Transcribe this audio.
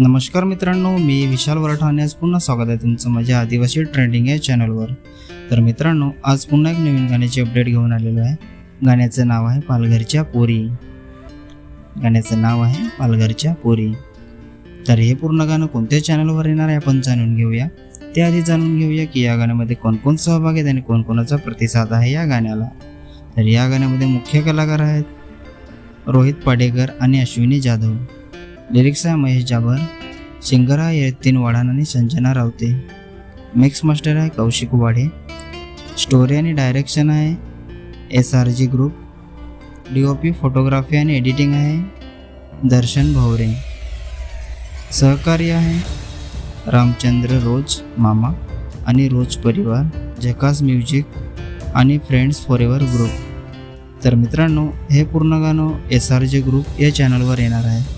नमस्कार मित्रांनो मी विशाल वरठाणे आज पुन्हा स्वागत आहे तुमचं माझ्या आदिवासी ट्रेंडिंग या चॅनलवर. तर मित्रांनो आज पुन्हा एक नवीन गाण्याची अपडेट घेऊन आलेलो आहे. गाण्याचं नाव आहे पालघरच्या पोरी. गाण्याचं नाव आहे पालघरच्या पोरी. तर हे पूर्ण गाणं कोणत्या चॅनलवर येणार आहे आपण जाणून घेऊया. त्याआधी जाणून घेऊया की या गाण्यामध्ये कोणकोण सहभाग सहभागी आहेत आणि कोणकोणाचा प्रतिसाद आहे या गाण्याला. तर या गाण्यामध्ये मुख्य कलाकार आहेत रोहित पाडेकर आणि अश्विनी जाधव. लिरिक्स आहे महेश जाबर सिंगर आहे यतीन वाढाण आणि संजना रावते. मिक्स मास्टर आहे कौशिक वाढे स्टोरी आणि डायरेक्शन आहे S R G group. D O P photography आणि एडिटिंग आहे दर्शन भवरे. सहकार्य आहे रामचंद्र रोज मामा आणि रोज परिवार झकास म्युझिक आणि फ्रेंड्स फॉर ग्रुप. तर मित्रांनो हे पूर्ण गाणं एस आर जे ग्रुप या चॅनलवर येणार आहे.